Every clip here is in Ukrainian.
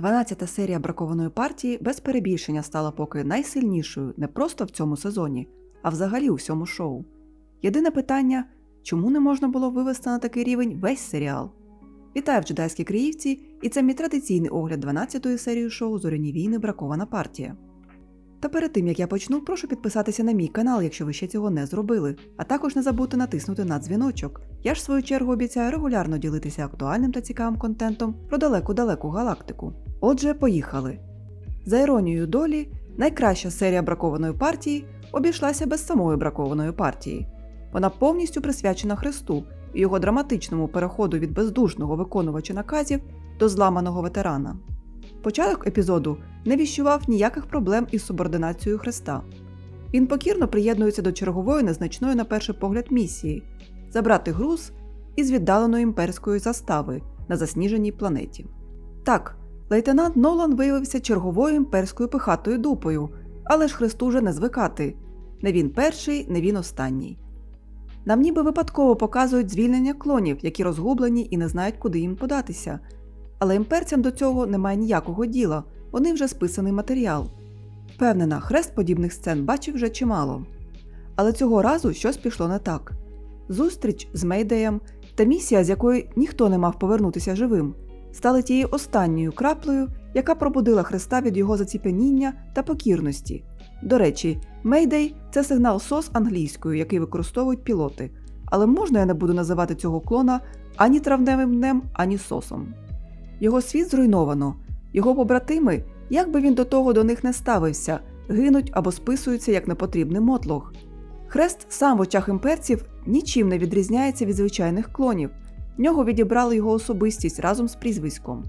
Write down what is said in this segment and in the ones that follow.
12-та серія бракованої партії без перебільшення стала поки найсильнішою не просто в цьому сезоні, а взагалі у всьому шоу. Єдине питання чому не можна було вивести на такий рівень весь серіал? Вітаю в джедайській Криївці, і це мій традиційний огляд 12-ї серії шоу Зоряні війни Бракована партія. Та перед тим як я почну, прошу підписатися на мій канал, якщо ви ще цього не зробили, а також не забудьте натиснути на дзвіночок. Я ж в свою чергу обіцяю регулярно ділитися актуальним та цікавим контентом про далеку-далеку галактику. Отже, поїхали. За іронією долі, найкраща серія бракованої партії обійшлася без самої бракованої партії. Вона повністю присвячена Христу і його драматичному переходу від бездушного виконувача наказів до зламаного ветерана. Початок епізоду не віщував ніяких проблем із субординацією Христа. Він покірно приєднується до чергової незначної на перший погляд місії забрати груз із віддаленої імперської застави на засніженій планеті. Так, лейтенант Нолан виявився черговою імперською пихатою дупою, але ж Христу вже не звикати. Не він перший, не він останній. Нам ніби випадково показують звільнення клонів, які розгублені і не знають, куди їм податися. Але імперцям до цього немає ніякого діла, вони вже списаний матеріал. Впевнена, хрест подібних сцен бачив вже чимало. Але цього разу щось пішло не так. Зустріч з Мейдеєм та місія, з якої ніхто не мав повернутися живим, стали тією останньою краплею, яка пробудила Христа від його заціпеніння та покірності. До речі, Мейдей це сигнал СОС англійською, який використовують пілоти. Але можна я не буду називати цього клона ані травневим днем, ані сосом. Його світ зруйновано, його побратими, як би він до того до них не ставився, гинуть або списуються як непотрібний мотлох. Хрест сам в очах імперців нічим не відрізняється від звичайних клонів. В нього відібрали його особистість разом з прізвиськом.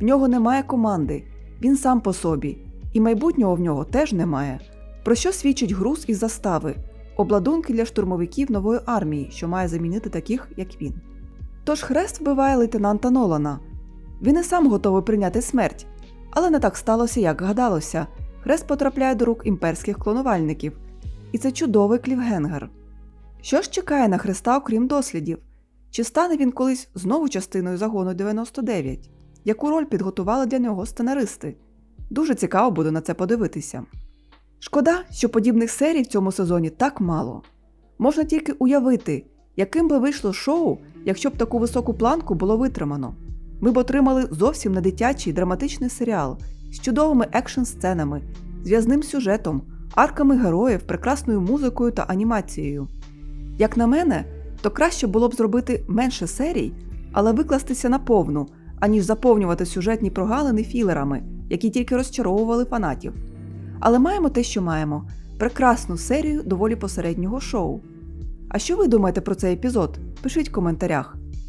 В нього немає команди, він сам по собі, і майбутнього в нього теж немає. Про що свідчить груз із застави, обладунки для штурмовиків нової армії, що має замінити таких, як він. Тож хрест вбиває лейтенанта Нолана. Він і сам готовий прийняти смерть, але не так сталося, як гадалося. Хрест потрапляє до рук імперських клонувальників, і це чудовий клівгенгер. Що ж чекає на Христа, окрім дослідів? Чи стане він колись знову частиною загону 99? Яку роль підготували для нього сценаристи? Дуже цікаво буде на це подивитися. Шкода, що подібних серій в цьому сезоні так мало. Можна тільки уявити, яким би вийшло шоу, якщо б таку високу планку було витримано. Ми б отримали зовсім не дитячий драматичний серіал з чудовими екшн-сценами, зв'язним сюжетом, арками героїв, прекрасною музикою та анімацією. Як на мене, то краще було б зробити менше серій, але викластися наповну, аніж заповнювати сюжетні прогалини філерами, які тільки розчаровували фанатів. Але маємо те, що маємо прекрасну серію доволі посереднього шоу. А що ви думаєте про цей епізод? Пишіть в коментарях.